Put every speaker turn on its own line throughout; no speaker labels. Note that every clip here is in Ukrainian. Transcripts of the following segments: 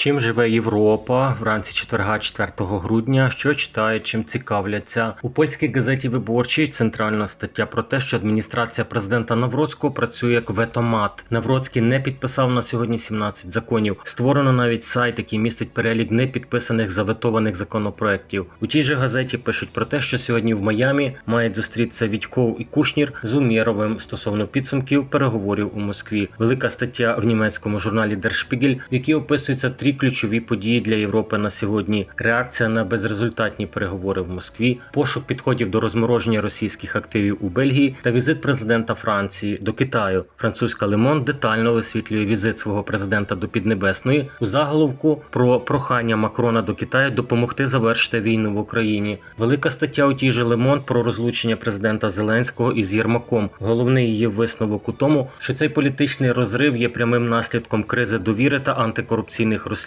Чим живе Європа вранці четверга 4 грудня? Що читають, чим цікавляться у польській газеті Виборчий центральна стаття про те, що адміністрація президента Навроцького працює як ветомат. Навроцький не підписав на сьогодні 17 законів. Створено навіть сайт, який містить перелік непідписаних заветованих законопроєктів. У тій же газеті пишуть про те, що сьогодні в Майамі мають зустрітися Відьков і Кушнір з Умєровим стосовно підсумків переговорів у Москві. Велика стаття в німецькому журналі Der в якій описуються три ключові події для Європи на сьогодні: реакція на безрезультатні переговори в Москві, пошук підходів до розмороження російських активів у Бельгії та візит президента Франції до Китаю. Французька Лемон детально висвітлює візит свого президента до Піднебесної у заголовку про прохання Макрона до Китаю допомогти завершити війну в Україні. Велика стаття у тій же Лемон про розлучення президента Зеленського із Єрмаком. Головний її висновок у тому, що цей політичний розрив є прямим наслідком кризи довіри та антикорупційних розслідувань,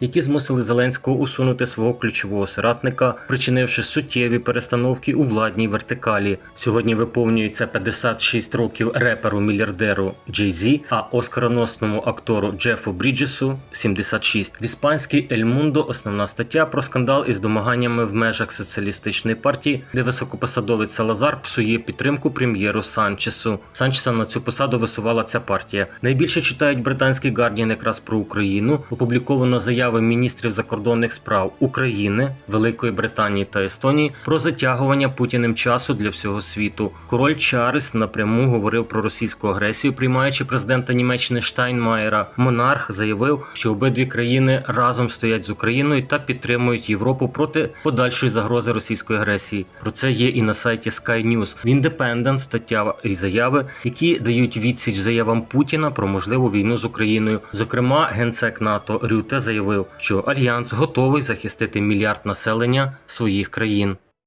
які змусили Зеленського усунути свого ключового соратника, причинивши суттєві перестановки у владній вертикалі. Сьогодні виповнюється 56 років реперу мільярдеру Джей Зі, а оскароносному актору Джефу Бріджесу 76. В іспанській Ель Мундо основна стаття про скандал із домаганнями в межах соціалістичної партії, де високопосадовець Салазар псує підтримку прем'єру Санчесу. Санчеса на цю посаду висувала ця партія. Найбільше читають британський Guardian якраз про Україну. Опубліковано заяви міністрів закордонних справ України, Великої Британії та Естонії про затягування Путіним часу для всього світу. Король Чарльз напряму говорив про російську агресію, приймаючи президента Німеччини Штайнмаєра. Монарх заявив, що обидві країни разом стоять з Україною та підтримують Європу проти подальшої загрози російської агресії. Про це є і на сайті Sky News. В Independent стаття і заяви, які дають відсіч заявам Путіна про можливу війну з Україною. Зокрема, генсек НАТО Рюте заявив, що альянс готовий захистити мільярд населення своїх країн.